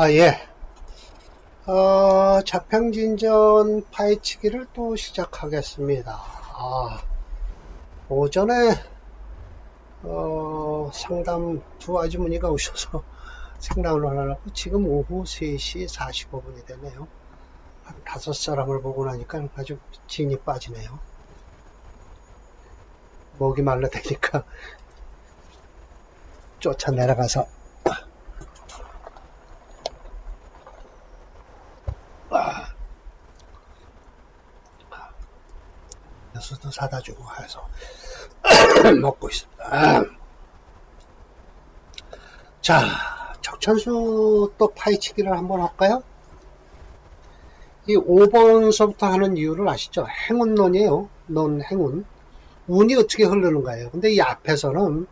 아, 예. 어, 자평진전 파헤치기를 또 시작하겠습니다. 아, 오전에, 어, 상담 두 아주머니가 오셔서 상담을 하려고 지금 오후 3시 45분이 되네요. 한 다섯 사람을 보고 나니까 아주 진이 빠지네요. 목이 말라대니까 쫓아 내려가서 여수도 사다 주고 해서 먹고 있습니다. 자, 적천수 또 파헤치기를 한번 할까요? 이 5번서부터 하는 이유를 아시죠? 행운론이에요. 넌 행운. 운이 어떻게 흐르는가요? 근데 이 앞에서는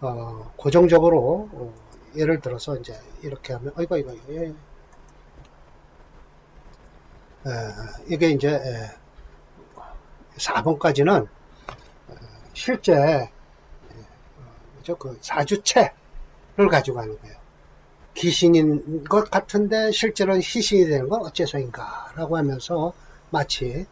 어, 고정적으로 어, 예를 들어서 이제 이렇게 하면 어이구 이거 예. 에, 이게 이제 에, 4번까지는 실제 저그 사주체를 가지고 가는 거예요. 귀신인 것 같은데 실제로는 희신이 되는 건 어째서인가 라고 하면서 마치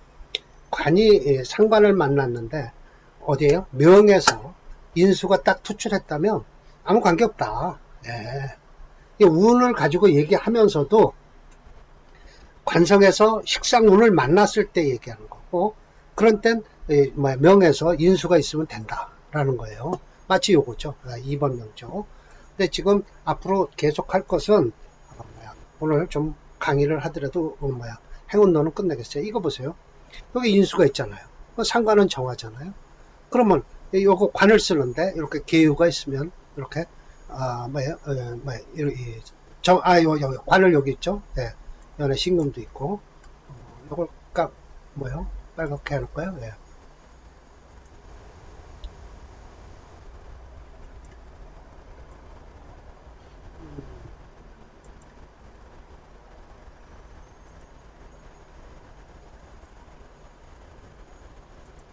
관이 상관을 만났는데 어디에요? 명에서 인수가 딱 투출했다면 아무 관계 없다. 예. 이 운을 가지고 얘기하면서도 관성에서 식상운을 만났을 때 얘기하는 거고 그런 땐 뭐, 명에서 인수가 있으면 된다라는 거예요. 마치 요거죠. 2번 명조. 근데 지금 앞으로 계속 할 것은 어, 뭐야, 오늘 좀 강의를 하더라도 어, 뭐야 행운론은 끝내겠어요. 이거 보세요. 여기 인수가 있잖아요. 그 상관은 정하잖아요. 그러면 요거 관을 쓰는데 이렇게 계유가 있으면 이렇게 아 뭐야 어, 뭐야 이, 정아요 요 관을 여기 있죠. 예. 연에 신금도 있고 어, 요걸 깍 뭐요 빨갛게 해놓을까요? 예.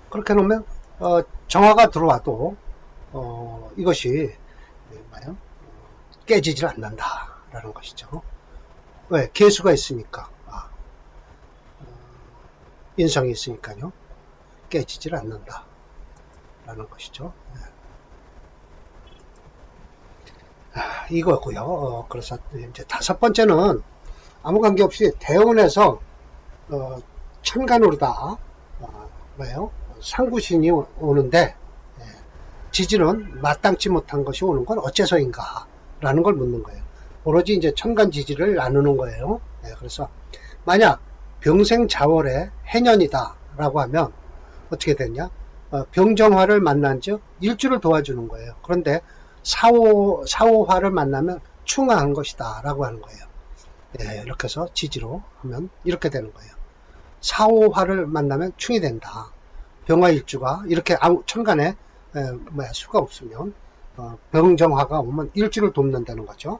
그렇게 놓으면 어, 정화가 들어와도 어, 이것이 뭐요 깨지질 않는다라는 것이죠. 왜 개수가 있으니까 아, 어, 인성이 있으니까요 깨지질 않는다 라는 것이죠. 네. 아, 이거고요. 어, 그래서 이제 다섯 번째는 아무 관계 없이 대원에서 어, 천간으로다 어, 뭐예요? 상구신이 오는데 예, 지지는 마땅치 못한 것이 오는 건 어째서인가 라는 걸 묻는 거예요. 오로지 이제 천간 지지를 나누는 거예요. 예, 그래서 만약 병생자월의 해년이다 라고 하면 어떻게 되냐 어, 병정화를 만난 즉 일주를 도와주는 거예요. 그런데 사오, 사오화를 만나면 충화한 것이다 라고 하는 거예요. 예, 이렇게 해서 지지로 하면 이렇게 되는 거예요. 사오화를 만나면 충이 된다. 병화일주가 이렇게 아무 천간에 에, 뭐야 수가 없으면 어, 병정화가 오면 일주를 돕는다는 거죠.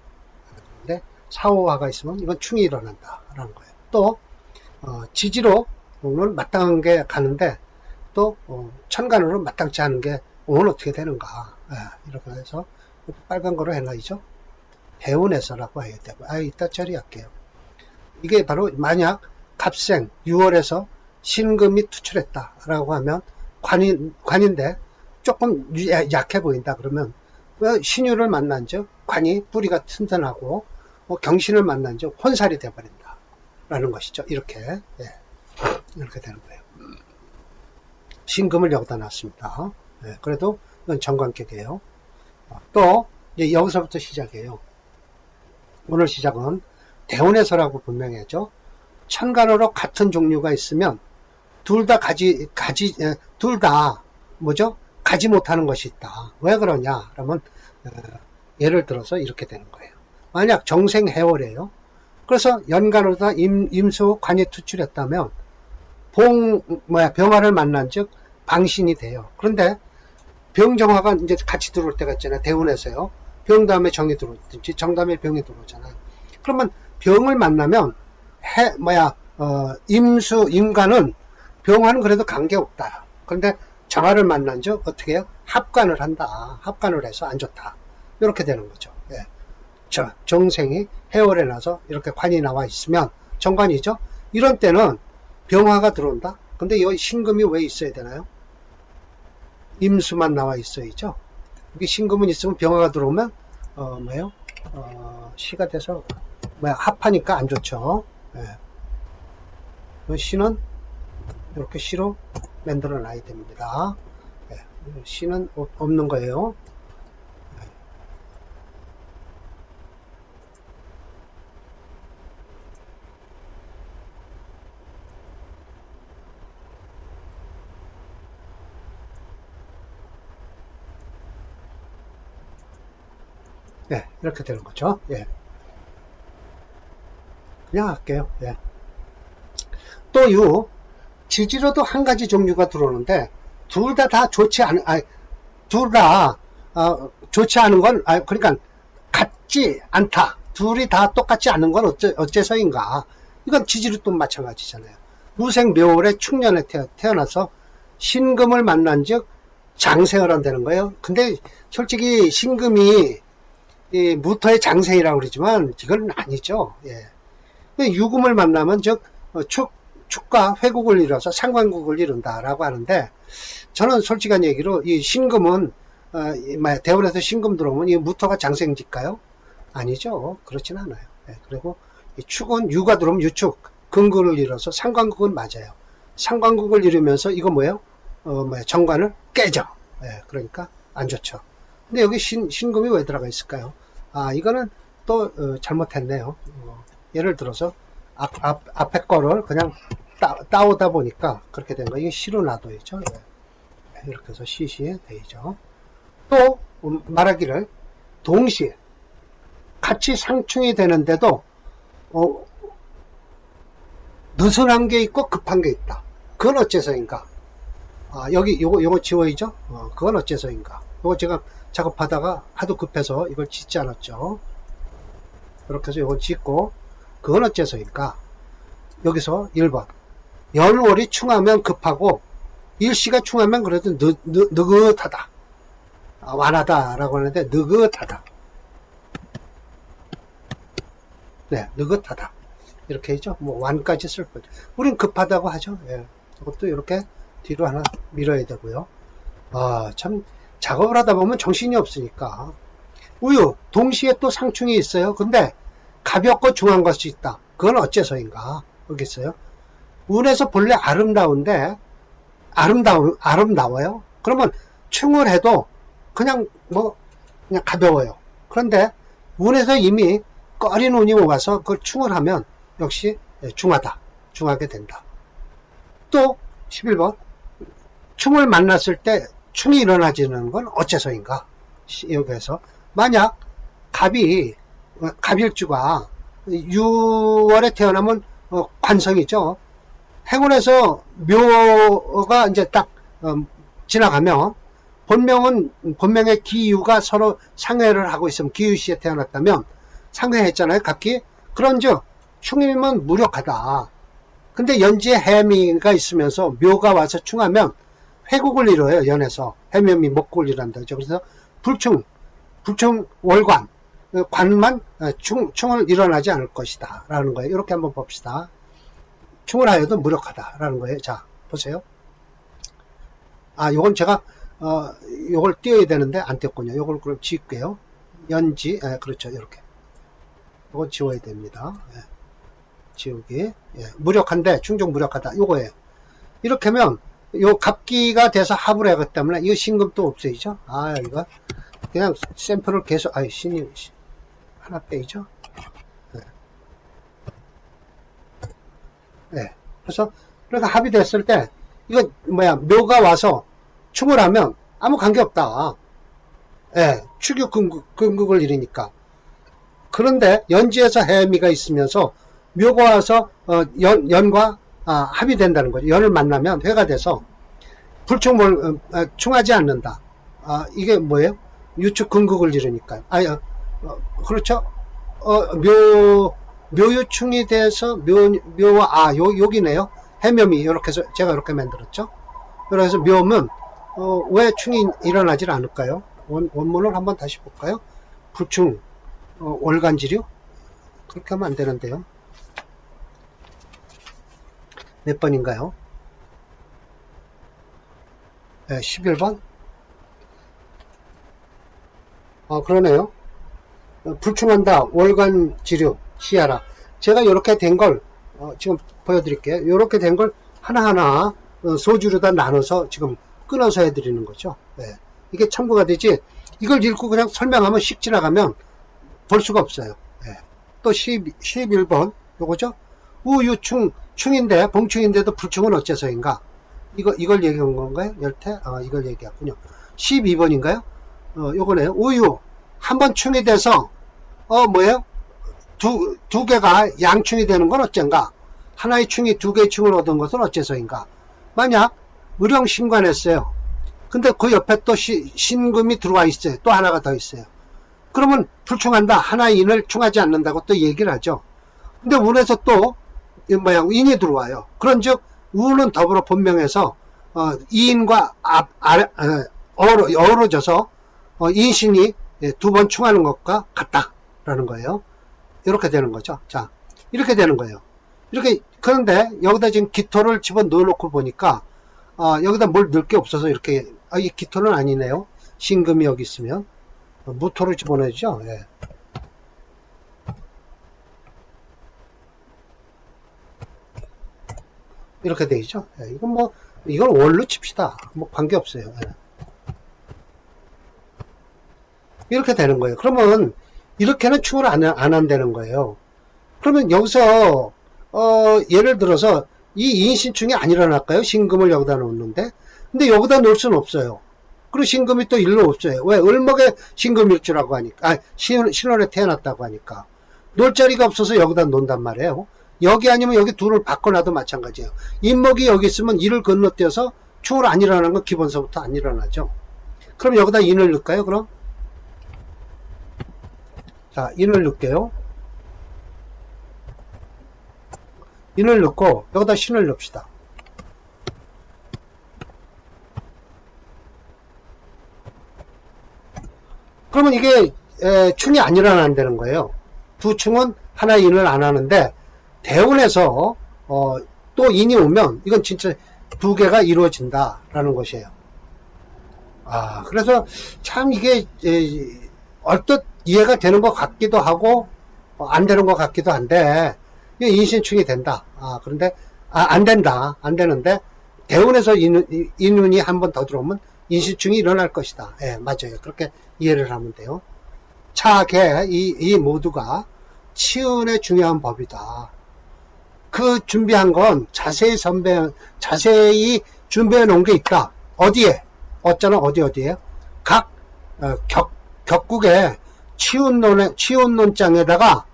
근데 사오화가 있으면 이건 충이 일어난다라는 거예요. 또 어, 지지로 오늘 마땅한 게 가는데 또 어, 천간으로 마땅치 않은 게 오늘 어떻게 되는가 예, 이렇게 해서 빨간 거로 해놔야죠. 해운에서라고 해야 되고 아 이따 처리할게요. 이게 바로 만약 갑생 6월에서 신금이 투출했다 라고 하면 관인, 관인데 조금 약해 보인다 그러면 신유를 만난 즉 관이 뿌리가 튼튼하고 뭐 경신을 만난 즉 혼살이 돼버린다 라는 것이죠 이렇게 예. 이렇게 되는 거예요 신금을 여기다 놨습니다 예. 그래도 이건 정관격이에요 또 이제 여기서부터 시작이에요 오늘 시작은 대원에서라고 분명히 했죠 천간으로 같은 종류가 있으면 둘 다 가지, 가지, 둘 다, 뭐죠? 가지 못하는 것이 있다. 왜 그러냐? 그러면, 어, 예를 들어서 이렇게 되는 거예요. 만약 정생해월이에요. 그래서 연간으로 다 임, 임수 관이 투출했다면, 봉, 뭐야, 병화를 만난 즉, 방신이 돼요. 그런데, 병정화가 이제 같이 들어올 때가 있잖아요. 대운에서요. 병 다음에 정이 들어오든지, 정 다음에 병이 들어오잖아요. 그러면, 병을 만나면, 해, 뭐야, 어, 임수, 임관은 병화는 그래도 관계 없다. 그런데 정화를 만난 즉 어떻게 해요? 합관을 한다. 합관을 해서 안 좋다. 이렇게 되는 거죠. 예. 저 정생이 해월에 나서 이렇게 관이 나와 있으면 정관이죠. 이런 때는 병화가 들어온다. 근데 여기 신금이 왜 있어야 되나요? 임수만 나와 있어야죠. 이게 신금은 있으면 병화가 들어오면 어 뭐요? 어 시가 돼서 뭐야 합하니까 안 좋죠. 예. 그 시는 이렇게 시로 만들어 놔야 됩니다. 예. 시는 없- 없는 거예요. 예, 이렇게 되는 거죠. 예. 그냥 할게요. 예. 또, 유, 지지로도 한 가지 종류가 들어오는데, 둘 다 다 좋지 않은, 아, 둘 다, 어, 좋지 않은 건, 아, 그러니까, 같지 않다. 둘이 다 똑같지 않은 건 어째, 어째서인가. 이건 지지로도 마찬가지잖아요. 무생 묘월에 충년에 태어, 태어나서 신금을 만난 즉 장생을 한다는 거예요. 근데 솔직히 신금이 이 무토의 장생이라고 그러지만 이건 아니죠. 예. 그 유금을 만나면 즉 어, 축, 축과 회국을 이뤄서 상관국을 이룬다라고 하는데 저는 솔직한 얘기로 이 신금은 어, 대원에서 신금 들어오면 이 무토가 장생일까요? 아니죠. 그렇진 않아요. 예, 그리고 이 축은 유가 들어오면 유축, 근근을 이뤄서 상관국은 맞아요. 상관국을 이루면서 이거 뭐예요? 어, 뭐야, 정관을 깨죠. 예, 그러니까 안 좋죠. 근데 여기 신, 신금이 왜 들어가 있을까요? 아, 이거는 또 어, 잘못했네요. 어, 예를 들어서 앞, 앞, 앞에 거를 그냥 따, 따오다 보니까 그렇게 된 거. 이게 시로 놔둬야죠. 예. 이렇게 해서 시시에 되죠. 또 음, 말하기를 동시에 같이 상충이 되는데도 어, 느슨한 게 있고 급한 게 있다. 그건 어째서인가? 아, 여기 요거 요거 지워이죠? 어, 그건 어째서인가? 요거 제가 작업하다가 하도 급해서 이걸 짓지 않았죠. 이렇게 해서 이걸 짓고 그건 어째서인가? 여기서 1번 연월이 충하면 급하고 일시가 충하면 그래도 느, 느, 느긋하다. 아, 완하다 라고 하는데 느긋하다. 네, 느긋하다. 이렇게 했죠. 뭐 완까지 쓸 거죠. 우린 급하다고 하죠. 예. 이것도 이렇게 뒤로 하나 밀어야 되고요. 아, 참 작업을 하다 보면 정신이 없으니까. 우유, 동시에 또 상충이 있어요. 근데 가볍고 중한 것이 있다. 그건 어째서인가? 있어요. 운에서 본래 아름다운데, 아름다우, 아름다워요? 그러면 충을 해도 그냥 뭐, 그냥 가벼워요. 그런데 운에서 이미 꺼린 운이 와서 그걸 충을 하면 역시 예, 중하다. 중하게 된다. 또 11번 충을 만났을 때 충이 일어나지는 건 어째서인가? 시- 여기에서 만약 갑이 어, 갑일주가 6월에 태어나면 어, 관성이죠. 행운에서 묘가 이제 딱 어, 지나가면 본명은 본명의 기유가 서로 상회를 하고 있으면 기유시에 태어났다면 상회했잖아요. 각기 그런즉 충이면 무력하다. 근데 연지에 해미가 있으면서 묘가 와서 충하면 회국을 이뤄요. 연에서 해묘미 목국을 이룬다. 그래서 불충, 불충 월관, 어, 관만 어, 충, 충을 일어나지 않을 것이다. 라는 거예요. 이렇게 한번 봅시다. 충을 하여도 무력하다. 라는 거예요. 자, 보세요. 아, 요건 제가, 어, 요걸 띄어야 되는데 안 띄었군요. 요걸 그럼 지울게요. 연지, 예, 그렇죠. 이렇게. 요건 지워야 됩니다. 예. 지우기. 예, 무력한데 충족 무력하다. 요거예요. 이렇게 하면 요 갑기가 돼서 합을 하기 때문에 이거 신금도 없어지죠. 아 이거 그냥 샘플을 계속 아이 신이 신- 하나 빼죠. 네. 네. 그래서 그러니까 합이 됐을 때 이거 뭐야 묘가 와서 충을 하면 아무 관계 없다. 예, 축유 근극, 근극을 이루니까. 그런데 연지에서 해미가 있으면서 묘가 와서 어, 연, 연과 아, 합이 된다는 거죠. 연을 만나면 회가 돼서 불충을 어, 아, 충하지 않는다. 아, 이게 뭐예요? 유축 근극을 이루니까요. 아, 어, 어, 그렇죠. 어, 묘 묘유충이 돼서 묘 묘와 아, 요 여기네요. 해묘미 이렇게 해서 제가 이렇게 만들었죠. 그래서 묘면 어, 왜 충이 일어나질 않을까요? 원, 원문을 한번 다시 볼까요? 불충 어, 월간지류? 그렇게 하면 안 되는데요. 몇 번인가요? 네, 11번? 아, 그러네요. 어, 불충한다. 월간 지류. 시야라. 제가 이렇게 된 걸, 어, 지금 보여드릴게요. 이렇게 된 걸 하나하나 어, 소주로 다 나눠서 지금 끊어서 해드리는 거죠. 네. 이게 참고가 되지, 이걸 읽고 그냥 설명하면 씩 지나가면 볼 수가 없어요. 네. 또 10, 11번, 요거죠? 우유충, 충인데, 봉충인데도 불충은 어째서인가? 이거, 이걸 얘기한 건가요? 열태? 아, 이걸 얘기했군요. 12번인가요? 어, 요거네요. 우유. 한 번 충이 돼서, 어, 뭐예요? 두, 두 개가 양충이 되는 건 어쩐가? 하나의 충이 두 개의 충을 얻은 것은 어째서인가? 만약, 의령 신관했어요. 근데 그 옆에 또 시- 신금이 들어와 있어요. 또 하나가 더 있어요. 그러면 불충한다. 하나의 인을 충하지 않는다고 또 얘기를 하죠. 근데 운에서 또, 이 뭐야, 인이 들어와요. 그런 즉, 운은 더불어 본명에서, 어, 이인과 앞, 아래, 어, 어우러, 어우러져서, 어, 인신이 두번 충하는 것과 같다라는 거예요. 이렇게 되는 거죠. 자, 이렇게 되는 거예요. 이렇게, 그런데 여기다 지금 기토를 집어 넣어 놓고 보니까, 어, 여기다 뭘 넣을 게 없어서 이렇게, 아, 이 기토는 아니네요. 신금이 여기 있으면. 어, 무토를 집어넣죠. 예. 이렇게 돼 있죠. 예, 이건 뭐, 이건 원로 칩시다. 뭐 관계 없어요. 예. 이렇게 되는 거예요. 그러면 이렇게는 충을 안, 안 한다는 거예요. 그러면 여기서 어, 예를 들어서 이 인신충이 안 일어날까요? 신금을 여기다 놓는데 근데 여기다 놓을 수는 없어요. 그리고 신금이 또 일로 없어요. 왜? 을목에 신금일주라고 하니까 아, 신, 신월에 태어났다고 하니까 놓을 자리가 없어서 여기다 놓는단 말이에요. 여기 아니면 여기 둘을 바꿔놔도 마찬가지예요. 인목이 여기 있으면 이를 건너뛰어서 충을 안 일어나는 건 기본서부터 안 일어나죠. 그럼 여기다 인을 넣을까요? 그럼 자, 인을 넣을게요. 인을 넣고 여기다 신을 넣읍시다. 그러면 이게 에, 충이 안 일어난다는 거예요. 두 충은 하나 인을 안 하는데 대운에서 어, 또 인이 오면 이건 진짜 두 개가 이루어진다라는 것이에요. 아, 그래서 참 이게 에, 얼뜻 이해가 되는 것 같기도 하고 어, 안 되는 것 같기도 한데 인신충이 된다. 아, 그런데 아, 안 된다. 안 되는데 대운에서 인운, 인운이 한 번 더 들어오면 인신충이 일어날 것이다. 예, 맞아요. 그렇게 이해를 하면 돼요. 차계 이, 이 모두가 치운의 중요한 법이다. 그 준비한 건 자세히 선배 자세히 준비해 놓은 게 있다. 어디에? 어쩌나 어디 어디에? 각 어, 격 격국의 치운론의 치운론장에다가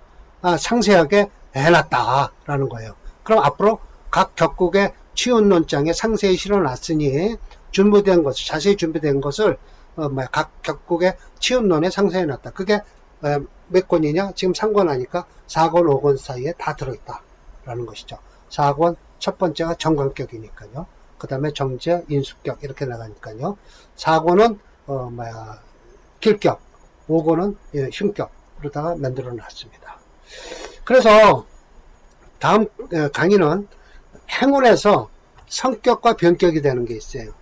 아, 상세하게 해놨다라는 거예요. 그럼 앞으로 각 격국의 치운론장에 상세히 실어놨으니 준비된 것, 자세히 준비된 것을 어, 뭐야, 각 격국의 치운론에 상세해 놨다. 그게 어, 몇 권이냐? 지금 3권 하니까 4권, 5권 사이에 다 들어있다 라는 것이죠. 4권 첫 번째가 정관격이니까요. 그 다음에 정제, 인수격 이렇게 나가니까요. 4권은 어, 뭐야 길격, 5권은 예, 흉격 그러다가 만들어 놨습니다. 그래서 다음 예, 강의는 행운에서 성격과 변격이 되는 게 있어요.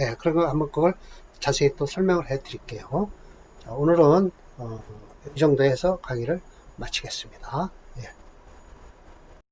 예, 그리고 한번 그걸 자세히 또 설명을 해 드릴게요. 자, 오늘은 어, 이 정도에서 강의를 마치겠습니다. 예.